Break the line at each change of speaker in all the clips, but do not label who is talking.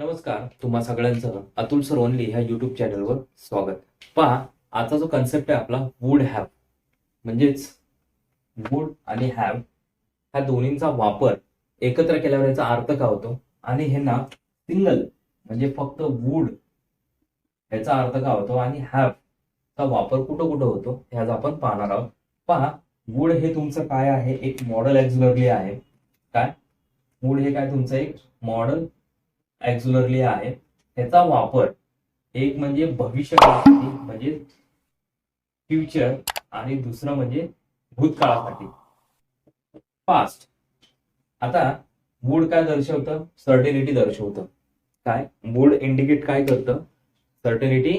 नमस्कार तुम्हा सगळ्यांचं अतुल सर ओनली ह्या युट्यूब चॅनलवर स्वागत. पहा आजचा जो कन्सेप्ट आहे आपला वूड हॅव म्हणजेच वूड आणि हॅव ह्या दोन्हींचा वापर एकत्र केल्यावर याचा अर्थ काय होतो? आणि हे ना सिंगल म्हणजे फक्त वूड याचा अर्थ काय होतो? आणि हॅव चा वापर कुठं कुठं होतो ह्याच आपण पाहणार आहोत. पहा वूड हे तुमचं काय आहे? एक मॉडेल एक्झलरली आहे. काय? वूड हे काय तुमचं? एक मॉडेल ऍक्झुलरली आहे त्याचा वापर एक म्हणजे भविष्यकाळासाठी म्हणजे फ्युचर आणि दुसरं म्हणजे भूतकाळासाठी. पास्ट आता मूड काय दर्शवतं? सर्टेनिटी दर्शवतं. काय? मूड इंडिकेट काय करतं? सर्टेनिटी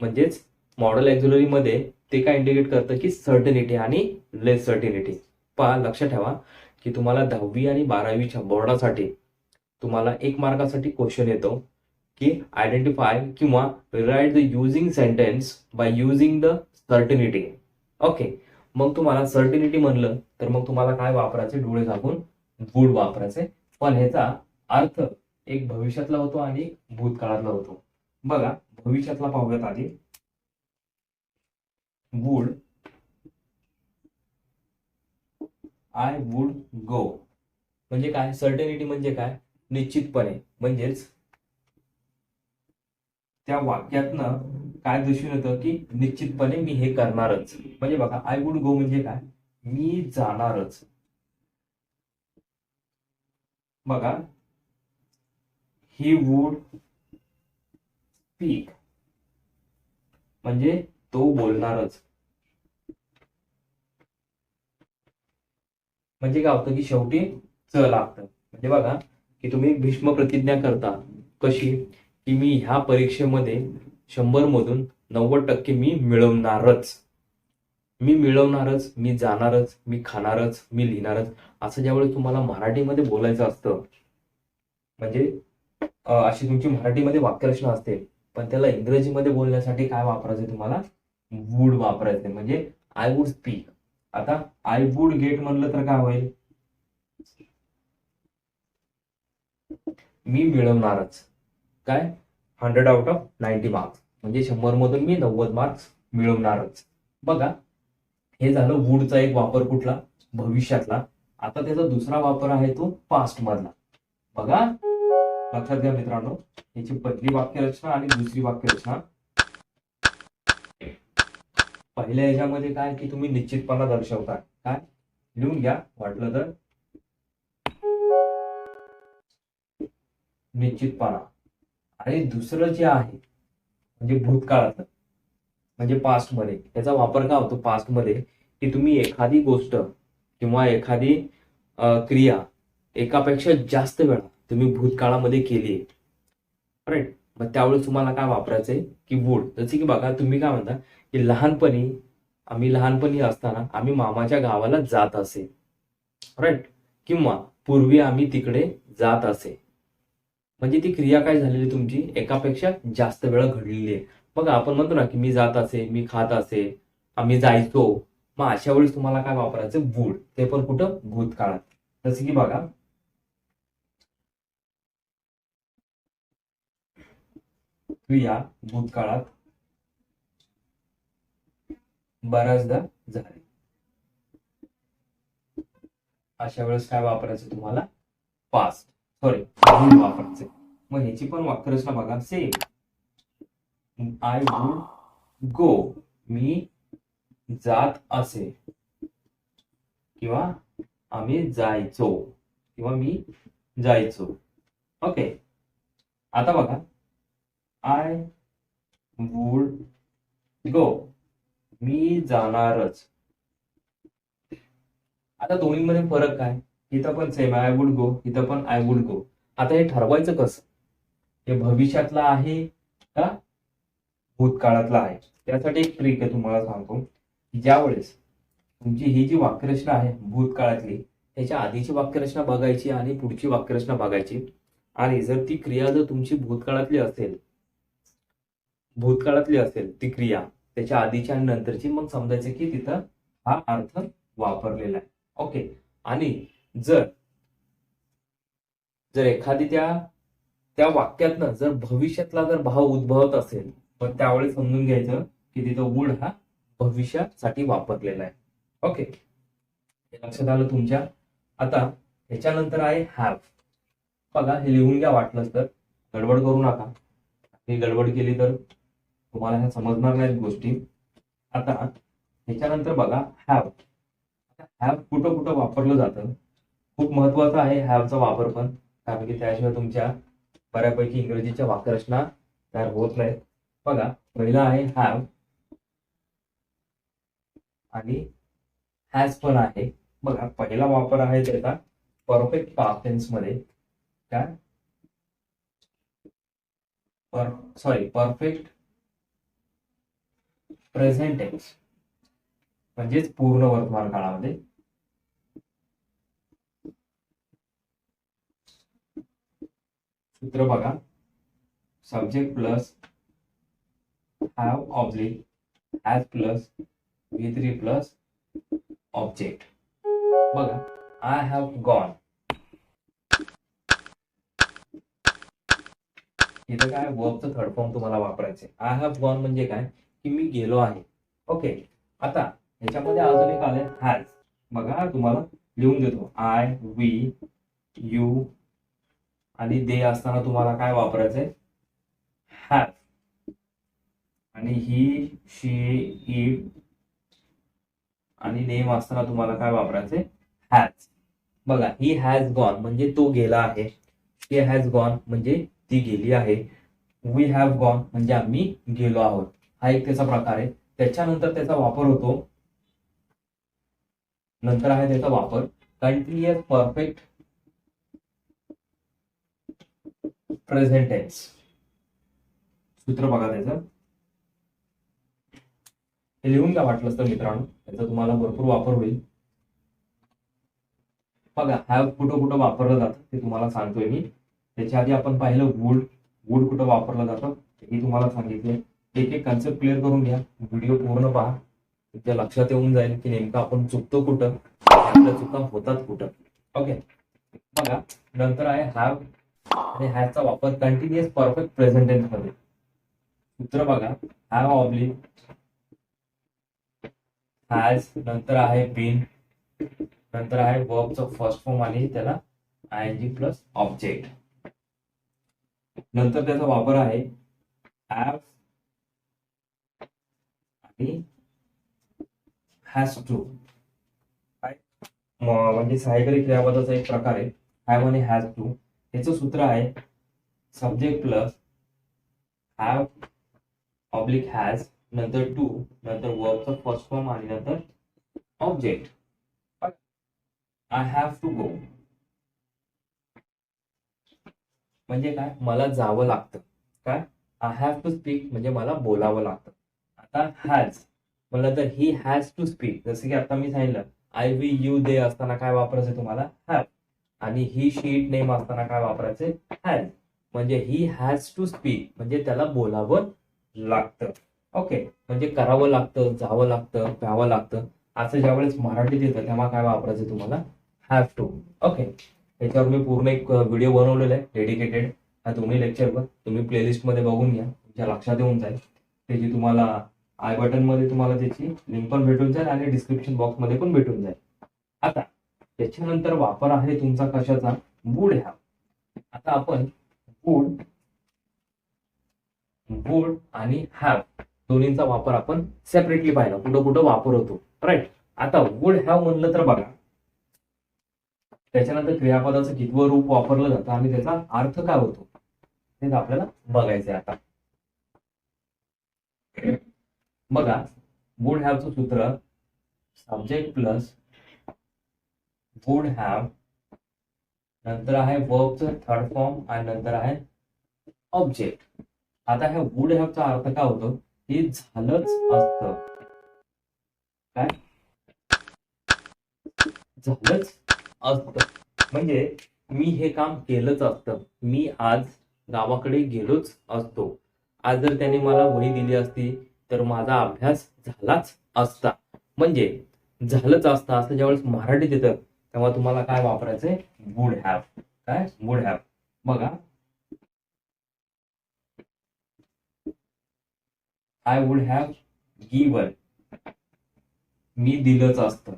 म्हणजेच मॉडेल ऍक्झुलरी मध्ये ते काय इंडिकेट करतं की सर्टेनिटी आणि लेस सर्टेनिटी पहा लक्षात ठेवा की तुम्हाला दहावी आणि बारावीच्या बोर्डासाठी तुम्हाला एक मार्कासाठी क्वेश्चन येतो की आयडेंटिफाय किंवा write the using sentence by using the certainty okay मग तुम्हाला सर्टिनिटी म्हणलं तर मग तुम्हाला काय वापरायचे? डोळे झाकून वूड वापरायचे. पण ह्याचा अर्थ एक भविष्यातला होतो आणि भूतकाळातला होतो. बघा भविष्यातला पाहूयात आधी. वूड आय वूड गो म्हणजे काय? सर्टनिटी म्हणजे काय? निश्चितपणे. म्हणजेच त्या वाक्यातनं काय दिसून येतं की निश्चितपणे मी हे करणारच. म्हणजे बघा आय वुड गो म्हणजे काय? मी जाणारच. बघा ही वूड स्पीक म्हणजे तो बोलणारच. म्हणजे काय होतं की शेवटी च लागतं. म्हणजे बघा की तुम्ही एक भीष्म प्रतिज्ञा करता. कशी? की मी ह्या परीक्षेमध्ये शंभर मधून नव्वद टक्के मी मिळवणारच. मी मिळवणारच मी जाणारच मी खाणारच मी लिहिणारच. असं ज्यावेळेस तुम्हाला मराठीमध्ये बोलायचं असतं म्हणजे अशी तुमची मराठीमध्ये वाक्यरचना असते पण त्याला इंग्रजीमध्ये बोलण्यासाठी काय वापरायचं तुम्हाला? वूड वापरायचे. म्हणजे आय वूड स्पीक आता आय वूड गेट म्हणलं तर काय होईल? मी मिळवणारच. काय? Hundred out of ninety marks म्हणजे शंभर मधून मी नव्वद मार्क्स मिळवणारच. बघा हे झालं वूडचा एक वापर कुठला? भविष्यातला. आता त्याचा दुसरा वापर आहे तो पास्ट मधला. बघा. लक्षात घ्या मित्रांनो. याची पहिली वाक्यरचना आणि दुसरी वाक्यरचना. पहिल्या ह्याच्यामध्ये काय की तुम्ही निश्चितपणा दर्शवता. काय? लिहून घ्या. वाटलं तर. निश्चितपणा. आणि दुसरं जे आहे म्हणजे भूतकाळात म्हणजे पास्टमध्ये त्याचा वापर काय होतो पास्टमध्ये की तुम्ही एखादी गोष्ट किंवा एखादी क्रिया एकापेक्षा जास्त वेळा तुम्ही भूतकाळामध्ये केली राईट मग त्यावेळेस तुम्हाला काय वापरायचंय? की वूड जसे की बघा तुम्ही काय म्हणता की लहानपणी आम्ही लहानपणी असताना आम्ही मामाच्या गावाला जात असे. राईट किंवा पूर्वी आम्ही तिकडे जात असे. म्हणजे ती क्रिया काय झालेली तुमची? एकापेक्षा जास्त वेळा घडलेली आहे. बघा आपण म्हणतो ना की मी जात असे मी खात असे आम्ही जायचो मग अशा वेळेस तुम्हाला काय वापरायचं? वूड ते पण कुठं? भूतकाळात. जसं की बघा. क्रिया भूतकाळात बऱ्याचदा झाली. अशा वेळेस काय वापरायचं तुम्हाला? पास्ट सॉरी वूड वापरायचे मग ह्याची पण वाक्यरचना बघा. सेम आय वुड गो मी जात असे. किंवा आम्ही जायचो. किंवा मी जायचो. ओके आता बघा. आय वुड गो मी जाणारच. आता दोन्हीमध्ये फरक काय? इथं पण सेम आय वुड गो इथं पण आय वुड गो आता हे ठरवायचं कसं? हे भविष्यातलं आहे का? भूतकाळातला आहे. त्यासाठी एक ट्रिक आहे तुम्हाला सांगतो. ज्या वेळेस तुमची ही जी वाक्यरचना आहे भूतकाळातली त्याच्या आधीची वाक्यरचना बघायची आणि पुढची वाक्यरचना बघायची. आणि जर ती क्रिया जर तुमची भूतकाळातली असेल भूतकाळातली असेल ती क्रिया त्याच्या आधीची आणि नंतरची मग समजायचं की तिथं हा अर्थ वापरलेला आहे. ओके आणि जर जर एखादी त्या त्या वाक्यातनं जर भविष्यातला जर भाव उद्भवत असेल तर त्यावेळेस समजून घ्यायचं की तिथं वूड हा भविष्यासाठी वापरलेला आहे. ओके? हे लक्षात आलं तुमच्या? आता ह्याच्यानंतर आहे हॅव बघा हे लिहून घ्या वाटलंच तर. गडबड करू नका. ही गडबड केली तर तुम्हाला ह्या समजणार नाहीत गोष्टी. आता ह्याच्यानंतर बघा हॅव हॅव कुठं कुठं वापरलं जातं? खूप महत्वाचं आहे हॅवचा वापर पण. कारण की त्याशिवाय तुमच्या बऱ्यापैकी इंग्रजीच्या वाक्यरचना तयार होत नाहीत. बघा पहिला आहे हॅव आणि हॅज पण आहे. बघा पहिला वापर आहे त्याचा परफेक्ट पास्टमध्ये. काय per sorry perfect present tense म्हणजेच पूर्ण वर्तमान काळामध्ये. सूत्र बघा. Subject plus have oblique has plus V three plus object बघा. आय हॅव गॉन इथं काय वर्बचं थर्ड फॉर्म तुम्हाला वापरायचे आय हॅव गॉन म्हणजे काय? की मी गेलो आहे. ओके आता ह्याच्यामध्ये अजून एक आलंय हॅज बघा तुम्हाला लिहून देतो. आय वी यू आणि दे असताना तुम्हाला काय वापरायचंय? हॅव आणि ही शी इट आणि नेम असताना तुम्हाला काय वापरायचंय? हॅज बघा ही हॅज गॉन म्हणजे तो गेला आहे. शी हॅज गॉन म्हणजे ती गेली आहे. वी हॅव गॉन म्हणजे आम्ही गेलो आहोत. हा एक त्याचा प्रकार आहे. त्याच्यानंतर त्याचा वापर होतो. नंतर आहे त्याचा वापर. Continuous perfect present tense. सूत्र बघा त्याचं. हे लिहून घ्या वाटलंच तर मित्रांनो त्याचा तुम्हाला भरपूर वापर होईल. बघा हॅव कुठं कुठं वापरलं जातं ते तुम्हाला सांगतोय मी. त्याच्या आधी आपण पाहिलं वूड वूड कुठं वापरलं जातं हे तुम्हाला सांगितले एक एक कन्सेप्ट क्लिअर करून घ्या. व्हिडिओ पूर्ण पहा. तुमच्या लक्षात येऊन जाईल की नेमकं आपण चुकतो कुठं? आपल्या चुका होतात कुठं? ओके बघा नंतर आहे हॅव आणि हॅजचा वापर कंटिन्युअस परफेक्ट प्रेझेंट टेन्समध्ये. सूत्र बघा. हॅव ऑब्लिक हॅज नंतर आहे बीन नंतर आहे वर्बचं फर्स्ट फॉर्म आणि त्याला I N G plus object नंतर त्याचा वापर आहे हॅव आणि हॅज टू म्हणजे सहाय्यकारी क्रियापदाचा एक प्रकार आहे. हॅव आणि हॅज टू याचं सूत्र आहे subject plus have oblique has नंतर टू नंतर वर्कचा फर्स्ट फॉर्म आणि नंतर object I have to go म्हणजे काय? मला जावं लागतं. काय? आय हॅव टू स्पीक म्हणजे मला बोलावं लागतं. आता हॅज म्हणलं तर ही हॅज टू स्पीक जसं की आता मी सांगितलं आय वी यू दे असताना काय वापरायचं तुम्हाला? हॅव आणि ही शीट नेम असताना काय वापरायचे? हॅज म्हणजे ही हॅज टू स्पीक म्हणजे त्याला बोलावं लागतं. ओके म्हणजे करावं लागतं जावं लागतं प्यावं लागतं. असं ज्यावेळेस मराठीत येतं तेव्हा काय वापरायचं तुम्हाला? हॅव टू ओके याच्यावर मी पूर्ण एक व्हिडिओ बनवलेला आहे डेडिकेटेड हा दोन्ही लेक्चरवर तुम्ही प्लेलिस्टमध्ये बघून घ्या. तुमच्या लक्षात येऊन जाईल. त्याची तुम्हाला आय बटनमध्ये तुम्हाला त्याची लिंक पण भेटून जाईल आणि डिस्क्रिप्शन बॉक्समध्ये पण भेटून जाईल. आता त्याच्यानंतर वापर आहे तुमचा कशाचा? गुड ह्या. आता आपण वूड गुड आणि हॅव दोन्हींचा वापर आपण सेपरेटली पाहिला. कुठं कुठं वापर होतो राईट आता वूड हॅव म्हणलं तर बघा. त्याच्यानंतर क्रियापदाचं कितवं रूप वापरलं जातं आणि त्याचा अर्थ काय होतो? ते आपल्याला बघायचंय आता. बघा गुड हॅवचं सूत्र सब्जेक्ट प्लस वुड हॅव नंतर आहे वर्बचं थर्ड फॉर्म आणि नंतर आहे ऑब्जेक्ट आता ह्या वूड हॅवचा अर्थ काय होतो? हे झालंच असतं. काय? झालंच असतं. म्हणजे मी हे काम केलंच असतं. मी आज गावाकडे गेलोच असतो. आज जर त्याने मला वही दिली असती तर माझा अभ्यास झालाच असता. म्हणजे झालंच असता. असं ज्यावेळेस मराठीत येतं तेव्हा तुम्हाला काय वापरायचंय? वुड हॅव काय? वुड हॅव बघा. आय वुड हॅव गिवन मी दिलंच असतं.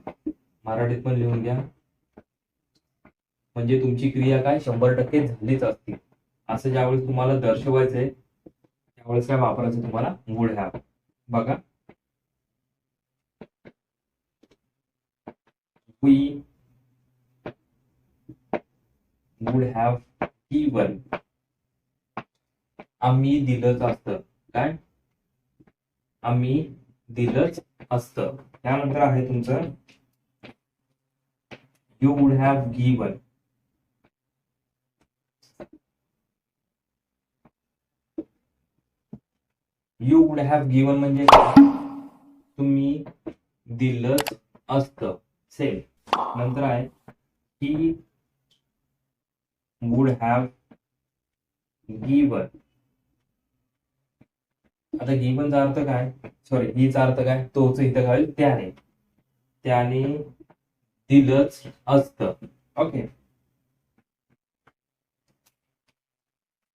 मराठीत पण लिहून घ्या. म्हणजे तुमची क्रिया काय? शंभर टक्के झालीच असते. असं ज्यावेळेस तुम्हाला दर्शवायचंय त्यावेळेस काय वापरायचं तुम्हाला? वुड हॅव बघा. वुड हॅव गिवन आम्ही दिलंच असतं. काय? आम्ही दिलंच असतं. त्यानंतर आहे तुमचं you would have given you would have given म्हणजे तुम्ही दिलंच असतं. सेम नंतर आहे ही would have given. आता गिवनचा अर्थ काय? सॉरी हीचा अर्थ काय? तोच इथं काय त्याने. त्याने दिलंच असतं. ओके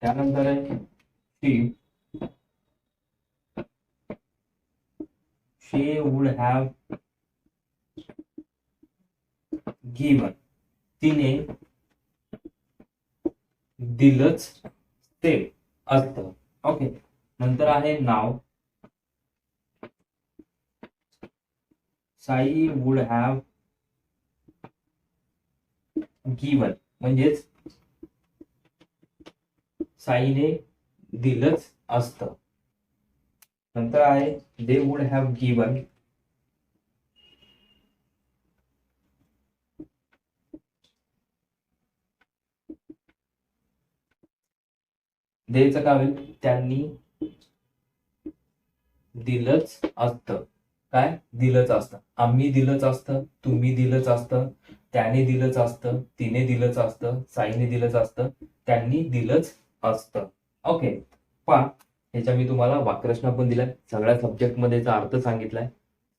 त्यानंतर आहे she she would have given तिने दिलंच ते असतं. ओके नंतर आहे नाव. साई वुड हॅव गिवन म्हणजेच साईने दिलंच असतं. नंतर आहे दे वुड हॅव गिवन द्यायचं काय होईल? त्यांनी दिलंच असतं. काय? दिलंच असतं. आम्ही दिलंच असतं तुम्ही दिलंच असतं त्याने दिलंच असतं तिने दिलंच असतं साईने दिलंच असतं त्यांनी दिलंच असतं. ओके. पा ह्याच्या मी तुम्हाला वाक्यरचना पण दिलाय. सगळ्या सब्जेक्टमध्ये याचा अर्थ सांगितलाय.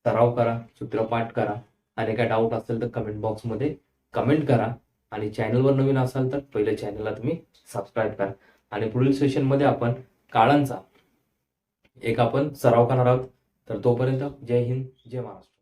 सराव करा सूत्रपाठ करा. आणि काय डाऊट असेल तर कमेंट बॉक्समध्ये कमेंट करा. आणि चॅनलवर नवीन असाल तर पहिले चॅनलला तुम्ही सबस्क्राईब करा. आणि पुढील सेशनमध्ये आपण काळांचा एक आपण सराव करणार आहोत. तर तोपर्यंत जय हिंद जय महाराष्ट्र.